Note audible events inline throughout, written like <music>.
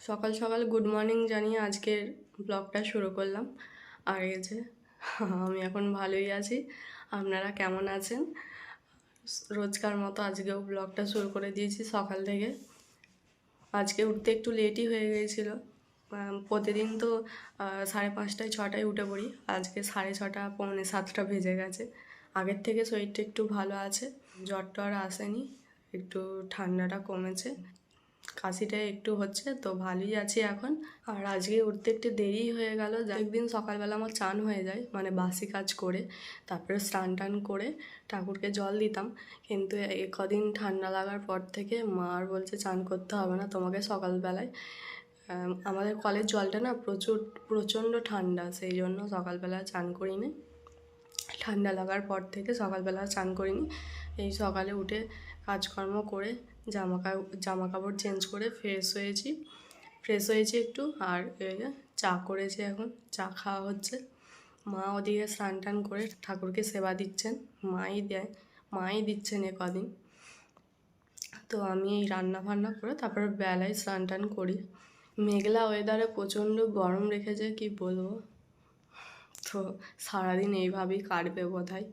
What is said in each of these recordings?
সকাল সকাল good morning জানিয়ে আজকের ব্লগটা শুরু করলাম। আর এই যে, আমি এখন ভালোই আছি। আপনারা কেমন আছেন? রোজকার মতো আজকেও ব্লগটা শুরু করে দিয়েছি সকাল থেকে। আজকে উঠতে একটু লেটই হয়ে গিয়েছিল। প্রতিদিন তো সাড়ে পাঁচটায়, ছটায় উঠে পড়ি। আজকে সাড়ে ছটা, পৌনে সাতটা ভেজে গেছে। আগের থেকে শরীরটা একটু ভালো আছে। জ্বর টর আসেনি। একটু ঠান্ডাটা কমেছে। কাশিটা একটু হচ্ছে, তো ভালোই আছি এখন। আর আজকে উঠতে একটু দেরি হয়ে গেল একদিন সকালবেলা আমার চান হয়ে যায় মানে বাসি কাজ করে, তারপরে স্নান টান করে ঠাকুরকে জল দিতাম। কিন্তু কদিন ঠান্ডা লাগার পর থেকে মা আর বলছে, চান করতে হবে না তোমাকে সকালবেলায়। আমাদের কলের জলটা না প্রচুর, প্রচণ্ড ঠান্ডা, সেই জন্য সকালবেলা চান করিনি। ঠান্ডা লাগার পর থেকে সকালবেলা চান করিনি। এই সকালে উঠে কাজকর্ম করে জামা জামা কাপড় চেঞ্জ করে ফ্রেশ হয়েছি। ফ্রেশ হয়েছি একটু, আর চা করেছি এখন, চা খাওয়া হচ্ছে। মা ওদিকে স্নান টান করে ঠাকুরকে সেবা দিচ্ছেন, মাই দেয়, মাই দিচ্ছেন এ কদিন। তো আমি এই রান্না বান্না করে তারপরে বেলায় স্নান টান করি। মেঘলা ওয়েদারে প্রচণ্ড গরম রেখেছে, কি বলব? তো সারাদিন এইভাবেই কাটবে বোধ হয়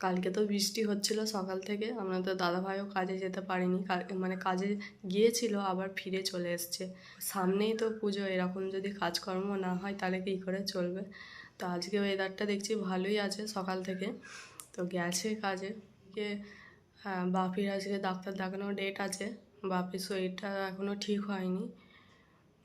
কালকে তো বৃষ্টি হচ্ছিল সকাল থেকে, আমরা তো দাদাভাইও কাজে যেতে পারিনি। মানে কাজে গিয়েছিল, আবার ফিরে চলে এসছে। সামনেই তো পুজো, এরকম যদি কাজকর্ম না হয় তাহলে কী করে চলবে? তো আজকে ওয়েদারটা দেখছি ভালোই আছে সকাল থেকে। তো গেছে কাজে। কে বাপির আজকে ডাক্তার দেখানোর ডেট আছে। বাপির শরীরটা এখনও ঠিক হয়নি।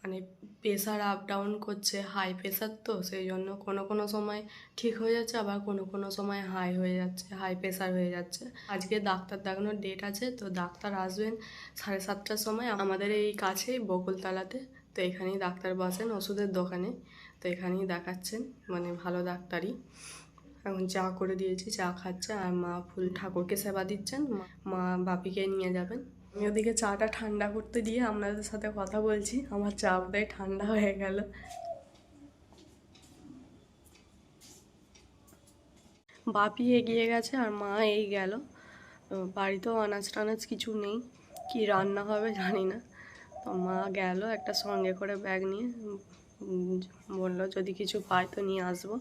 মানে প্রেশার আপ ডাউন করছে হাই প্রেশার তো, সেই জন্য কোনো কোনো সময় ঠিক হয়ে যাচ্ছে, আবার কোনো কোনো সময় হাই হয়ে যাচ্ছে হাই প্রেশার হয়ে যাচ্ছে। আজকে ডাক্তার দেখানোর ডেট আছে, তো ডাক্তার আসবেন সাড়ে সাতটার সময় আমাদের এই কাছেই বকুলতলাতে। তো এখানেই ডাক্তার বসেন ওষুধের দোকানে, তো এখানেই দেখাচ্ছেন মানে ভালো ডাক্তারই। এখন চা করে দিয়েছি, চা খাচ্ছে, আর মা ফুল ঠাকুরকে সেবা দিচ্ছেন মা- বাপিকে নিয়ে যাবেন। ওদিকে চাটা ঠান্ডা করতে দিয়ে আপনাদের সাথে কথা বলছি। আমার চা বোধহয় ঠান্ডা হয়ে গেল। বাপি এগিয়ে গেছে আর মা এই গেল। বাড়িতেও আনাজ টানাজ কিছু নেই। কি রান্না হবে জানি না। তো মা গেল একটা সঙ্গে করে ব্যাগ নিয়ে। বলল, যদি কিছু পাই তো নিয়ে আসব।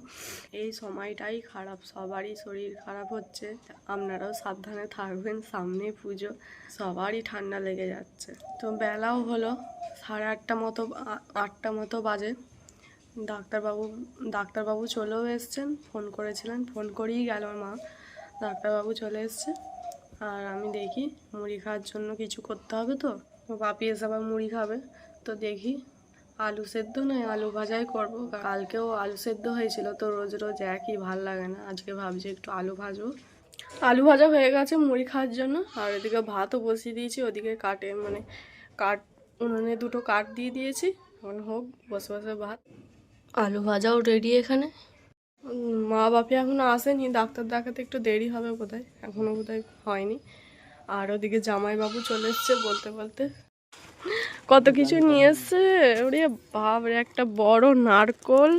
এই সময়টাই খারাপ, সবারই শরীর খারাপ হচ্ছে। আপনারাও সাবধানে থাকবেন, সামনে পুজো, সবারই ঠান্ডা লেগে যাচ্ছে। তো বেলাও হলো, সাড়ে আটটা মতো আটটা মতো বাজে। ডাক্তারবাবু ডাক্তারবাবু চলেও এসছেন, ফোন করেছিলেন, ফোন করেই গেল মা। ডাক্তারবাবু চলে এসছে। আর আমি দেখি, মুড়ি খাওয়ার জন্য কিছু করতে হবে তো? বাপি এসে আবার মুড়ি খাবে। তো দেখি আলু সেদ্ধ নয়, আলু ভাজাই করব। কালকেও আলু সেদ্ধ হয়েছিল, তো রোজ রোজ একই, ভালো লাগে না। আজকে ভাবছি একটু আলু ভাজবো। আলু ভাজা হয়ে গেছে মুড়ি খাওয়ার জন্য, আর এদিকে ভাতও বসিয়ে দিয়েছি, ওদিকে কাটে মানে কাঠ উনুনে দুটো কাঠ দিয়ে দিয়েছি। এখন হোক, বসে বসে ভাত। আলু ভাজাও রেডি এখানে। মা বাপি এখনও আসেনি, ডাক্তার দেখাতে একটু দেরি হবে বোধহয় এখনও বোধহয় হয়নি। আর ওদিকে জামাইবাবু চলে এসছে বলতে বলতে। কত কিছু নিয়ে এসছে ওরে বাপরে একটা বড় নারকোল।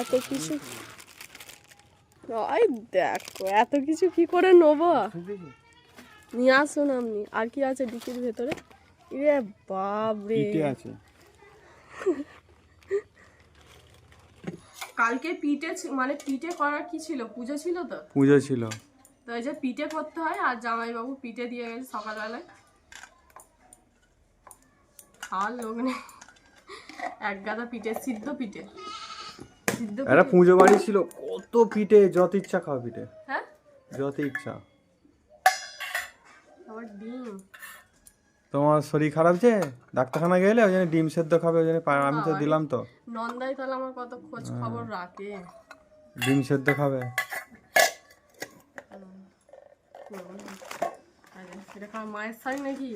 এত কিছু? ওই দেখো এত কিছু কি করে নেব? নিয়ে আসুন আপনি। আর কি আছে ডিকির ভেতরে? ইরে বাপরে। পিঠে আছে। কালকে পিঠে মানে পিঠে করার কি ছিল? পূজা ছিল তো? পূজা ছিল। তো এই যে পিঠে করতে হয় আর জামাইবাবু পিঠে দিয়ে গেছে সকালবেলায়। খাওয়ার লোক নেই। এক গাদা পিঠে সিদ্ধ পিঠে। সিদ্ধ একটা পুজো বাড়ি ছিল কত পিঠে যত ইচ্ছা খাও পিঠে। হ্যাঁ? যত ইচ্ছা। আবার ডিম। তোমার শরীর খারাপ যে? ডাক্তারখানা গেলে ওই জন্য ডিম সেদ্ধ খাবে ওই জন্য আমি তো দিলাম তো। নন্দাই তাহলে আমার কত খোঁজ খবর রাখে। ডিম সেদ্ধ খাবে। মায়ের শাড়ি নাকি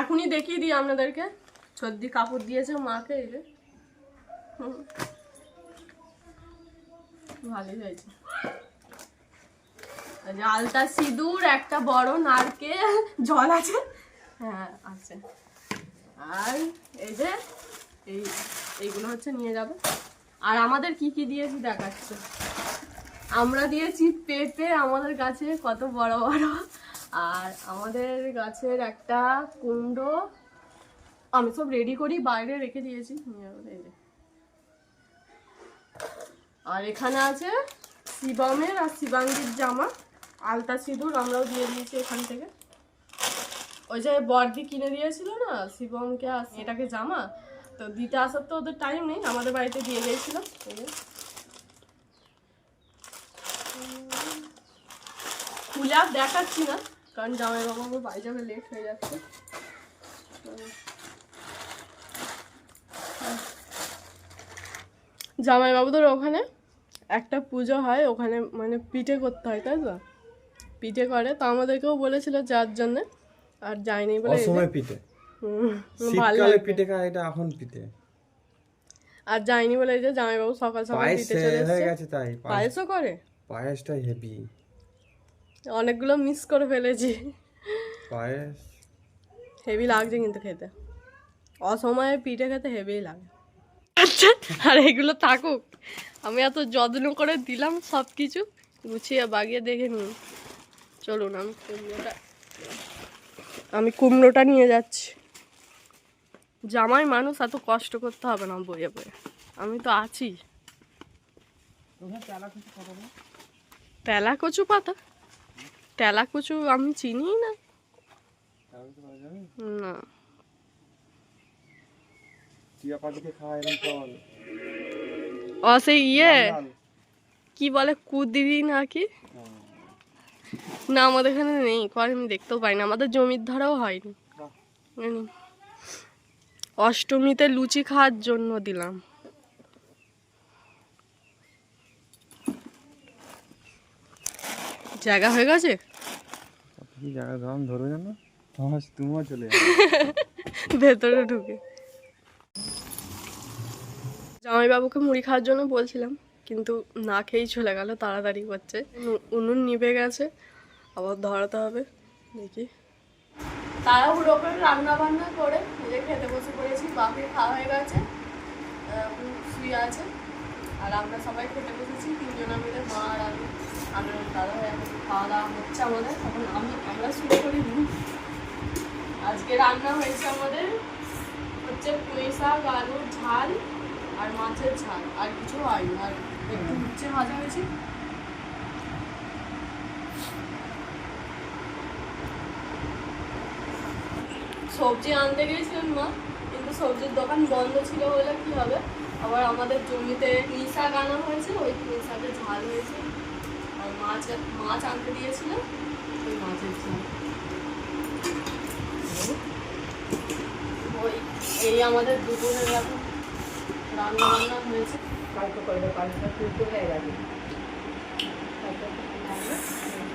এখনই দেখিয়ে দিই আপনাদেরকে। সর্দি কাপড় দিয়েছে মাকে এই যে। ভালোই হয়েছে। আলতা সিঁদুর, একটা বড় নারকেল, জল আছে। হ্যাঁ আছে। আর এই যে এই, এইগুলো হচ্ছে নিয়ে যাবে। আর আমাদের কি কি দিয়েছি দেখাচ্ছে? আমরা দিয়েছি পেঁপে, আমাদের গাছে কত বড় বড়। আর আমাদের গাছের একটা কুমড়ো। আমি সব রেডি করি, বাইরে রেখে দিয়েছি। আর এখানে আছে শিবমের আর শিবাঙ্গীর জামা। আলতা সিঁদুর আমরাও দিয়ে দিয়েছি এখান থেকে। ওই যে বর্দি কিনে দিয়েছিল না, শিবমকে এটাকে জামা। তো দিতে আসার তো ওদের টাইম নেই, আমাদের বাড়িতে দিয়ে গিয়েছিল এই যে। খুলে আর দেখাচ্ছি না কারণ জামাই বাবা আমার বাড়ি যাবে লেট হয়ে যাচ্ছে। জামাই বাবুদের ওখানে একটা পুজো হয় ওখানে মানে পিঠে করতে হয় তাই তো? পিঠে করে তো আমাদেরকেও বলেছিল যার জন্য আর যায়নি বলে এই যে- অসময় পিঠে। শীতকালে পিঠে খায় এটা এখন পিঠে। আর যায়নি বলে এই যে জামাইবাবু সকাল সকাল পিঠে চলে হয়ে গেছে তাই পায়েস। পায়েসও করে? পায়েসটা হেভি অনেকগুলো মিস করে ফেলেছি। পায়েস হেভি লাগছে কিন্তু খেতে। অসময়ে পিঠে খেতে হেভি লাগে। আচ্ছা আর এগুলো থাকুক। আমি এত যত্ন করে দিলাম সব কিছু গুছিয়ে বাগিয়ে দেখে নিন চলুন আমি কুমড়োটা আমি কুমড়োটা নিয়ে যাচ্ছি। জামাই মানুষ এত কষ্ট করতে হবে না বয়ে বয়ে আমি তো আছি। তেলা কচু পাতা? তেলা কচু আমি চিনি না। না। ও সেই ইয়ে। কি বলে কুদিরি নাকি? না আমাদের এখানে নেই করে আমি দেখতেও পাই না। আমাদের জমির ধারাও হয়নি। অষ্টমীতে লুচি খাওয়ার জন্য দিলাম। জায়গা হয়ে গেছে? কি জায়গা <laughs> জামাইবাবুকে মুড়ি খাওয়ার জন্য বলছিলাম, কিন্তু না খেয়েই চলে গেল, তাড়াতাড়ি করছে। উনুন নিভে গেছে, আবার ধরাতে হবে, দেখি। তাড়াহুড়ো করে রান্না বান্না করে নিজে খেতে বসে পড়েছি বাপি খাওয়া হয়ে গেছে শুয়ে আছে, আর আমরা সবাই খেতে বসেছি, তিনজনা মিলে মা আর আমরা দাদা ভাই এখন খাওয়া দাওয়া হচ্ছে আমাদের। এখন আমি আমরা শুরু করিনি আজকে রান্না হয়েছে আমাদের হচ্ছে পুঁই শাক আলুর ঝাল আর মাছের ঝাল আর কিছু হয়নি আর একটু উচ্ছে ভাজা হয়েছে। সবজি আনতে গিয়েছিলেন মা, কিন্তু সবজির দোকান বন্ধ ছিল বলে কি হবে? আবার আমাদের জমিতে পুঁই শাক আনা হয়েছে, ওই পুঁই ঝাল হয়েছে। মাছ মাছ আনতে দিয়েছিল। ওই মাছের ঝাল। ওই এই আমাদের দুপুরের এখন রান্না বান্না হয়েছে কালকে করবে কালকে তুলতে হয়ে গেছে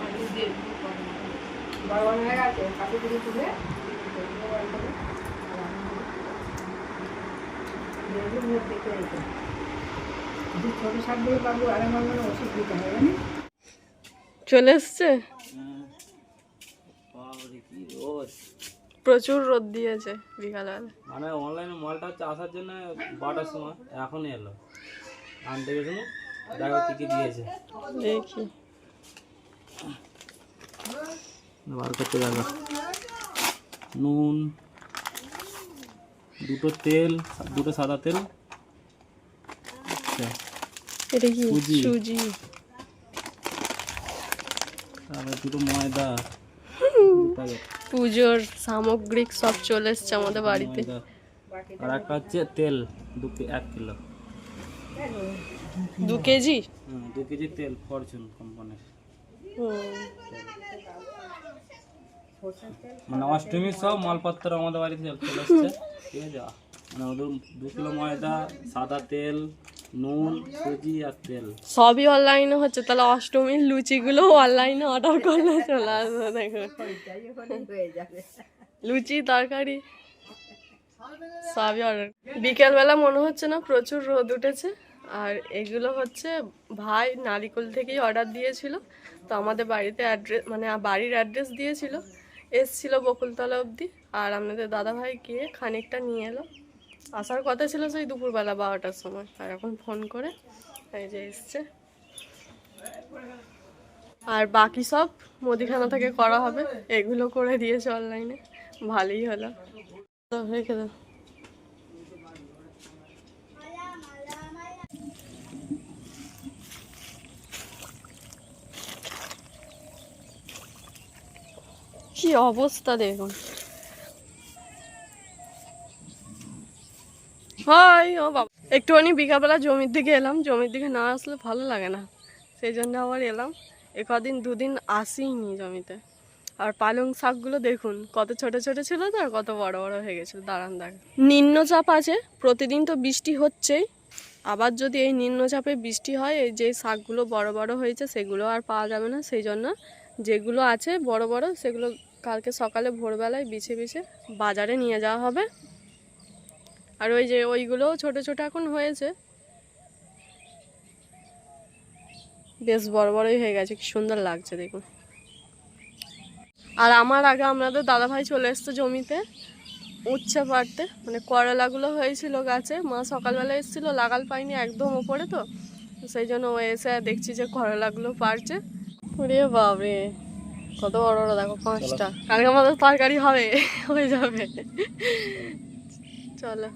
দিয়ে দিয়ে। বড় হয়ে গেছে কাছে থেকে তুলে দেখে রেখে দু ছোটো শাকগুলো পাবো আর আমার মনে হয় ওষুধ দিতে হবে জানিস? চলে এসছে? প্রচুর রোদ দিয়েছে বিকালবেলা মানে অনলাইনে মালটা হচ্ছে আসার জন্য বারোটার সময় এখন এলো। আনতে গেছিল দেখো কি কি দিয়েছে। দেখি। বার করতে গেল নুন দুটো তেল দুটো সাদা তেল। আচ্ছা এটা কি? সুজি। দুটো ময়দা। পুজোর সামগ্রিক সব চলে এসছে আমাদের বাড়িতে। আর একটা হচ্ছে তেল দু কে- এক কিলো। দু কেজি? দু কেজি তেল ফরচুন কোম্পানির। মানে অষ্টমীর সব মালপত্র আমাদের বাড়িতে চলে এসছে। ঠিক আছে? মানে দু কিলো ময়দা সাদা তেল নুন, সুজি আর তেল। সবই অনলাইনে হচ্ছে, তাহলে অষ্টমীর লুচিগুলো অনলাইনে অর্ডার করলে চলে আসবে, দেখো। লুচি, তরকারি, সবই অর্ডার বিকেলবেলা মনে হচ্ছে না প্রচুর রোদ উঠেছে, আর এগুলো হচ্ছে ভাই নারিকল থেকেই অর্ডার দিয়েছিল, তো আমাদের বাড়িতে অ্যাড্রেস মানে বাড়ির অ্যাড্রেস দিয়েছিল, এসছিল বকুলতলা অবধি, আর আপনাদের দাদা ভাই গিয়ে খানিকটা নিয়ে এলো। আসার কথা ছিল সেই দুপুরবেলা বারোটার সময়। আর এখন ফোন করে এই যে এসছে। আর বাকি সব মুদিখানা থেকে করা হবে। এগুলো করে দিয়েছে অনলাইনে। ভালোই হলো। রেখে দাও। কি অবস্থা দেখুন। হাই, ও বাবা। একটুখানি বিকালবেলা জমির দিকে এলাম, জমির দিকে না আসলে ভালো লাগে না। সেই জন্য আবার এলাম। এ কদিন, দুদিন আসিনি জমিতে। আর পালং শাকগুলো দেখুন, কত ছোট ছোট ছিল তো, আর কত বড় বড় হয়ে গেছিল। দাঁড়ান দাঁড়ান। নিম্নচাপ আছে, প্রতিদিন তো বৃষ্টি হচ্ছেই। আবার যদি এই নিম্নচাপে বৃষ্টি হয়, এই যে শাকগুলো বড় বড় হয়েছে, সেগুলো আর পাওয়া যাবে না। সেই জন্য যেগুলো আছে বড় বড়, সেগুলো কালকে সকালে ভোরবেলায় বিছে বিছে বাজারে নিয়ে যাওয়া হবে। আর ওই যে ওইগুলো ছোট ছোট এখন হয়েছে। বেশ বড় বড়ই হয়ে গেছে, কি সুন্দর লাগছে দেখুন। আর আমার আগে আমাদের দাদাভাই চলে এসছে জমিতে, উচ্ছে পাড়তে। মানে করলাগুলো হয়েছিল গাছে, মা সকালবেলা এসেছিল, লাগাল পাইনি একদম ওপরে তো। সেই জন্য ও এসে দেখছি যে করলাগুলো পারছে ওরে বাবরে কত বড় বড়, দেখো পাঁচটা। কালকে আমাদের তরকারি হবে, হয়ে যাবে। চলো।